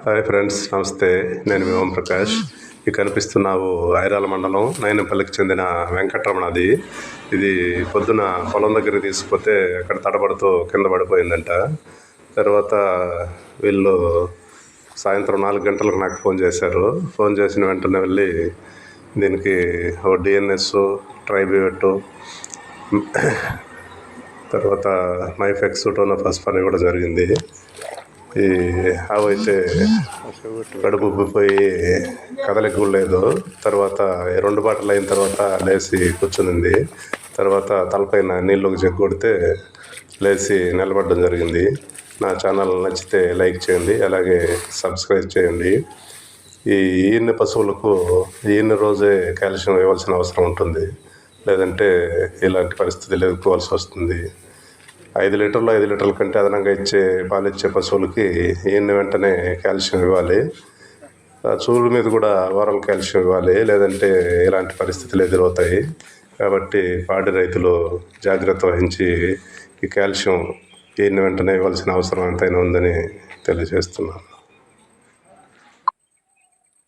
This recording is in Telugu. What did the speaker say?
హాయ్ ఫ్రెండ్స్ నమస్తే. నేను మీ ఓం ప్రకాష్. ఇవి కనిపిస్తున్నావు ఐరాల మండలం నైనంపల్లికి చెందిన వెంకటరమణది. ఇది పొద్దున పొలం దగ్గరికి తీసుకుపోతే అక్కడ తడబడుతూ కింద పడిపోయిందంట. తర్వాత వీళ్ళు సాయంత్రం నాలుగు గంటలకు నాకు ఫోన్ చేశారు. ఫోన్ చేసిన వెంటనే వెళ్ళి దీనికి ఓ డిఎన్ఎస్ ట్రైబ్యూట్ తర్వాత మైఫెక్స్ టోనోఫాస్ఫా అని కూడా జరిగింది. ఈ అవైతే కడుపు ఉబ్బిపోయి కదలిక కూడా లేదు తర్వాత రెండు బాటలు అయిన తర్వాత లేచి కూర్చునింది. తర్వాత తలపైన నీళ్ళకి జగ్గు కొడితే లేచి నిలబడడం జరిగింది. నా ఛానల్ నచ్చితే లైక్ చేయండి అలాగే సబ్స్క్రైబ్ చేయండి. ఈ ఈన పశువులకు ఈన రోజే కాల్షియం ఇవ్వాల్సిన అవసరం ఉంటుంది. లేదంటే ఇలాంటి పరిస్థితులు ఎదుర్కోవాల్సి వస్తుంది. ఐదు లీటర్లు ఐదు లీటర్ల కంటే అదనంగా ఇచ్చే పాలు ఇచ్చే పశువులకి ఈయన వెంటనే కాల్షియం ఇవ్వాలి. ఆ చూడు మీద కూడా ఓరల్ కాల్షియం ఇవ్వాలి. లేదంటే ఇలాంటి పరిస్థితులు ఎదురవుతాయి. కాబట్టి పాడి రైతులు జాగ్రత్త వహించి ఈ కాల్షియం ఈయన వెంటనే ఇవ్వాల్సిన అవసరం ఎంతైనా ఉందని తెలియజేస్తున్నాను.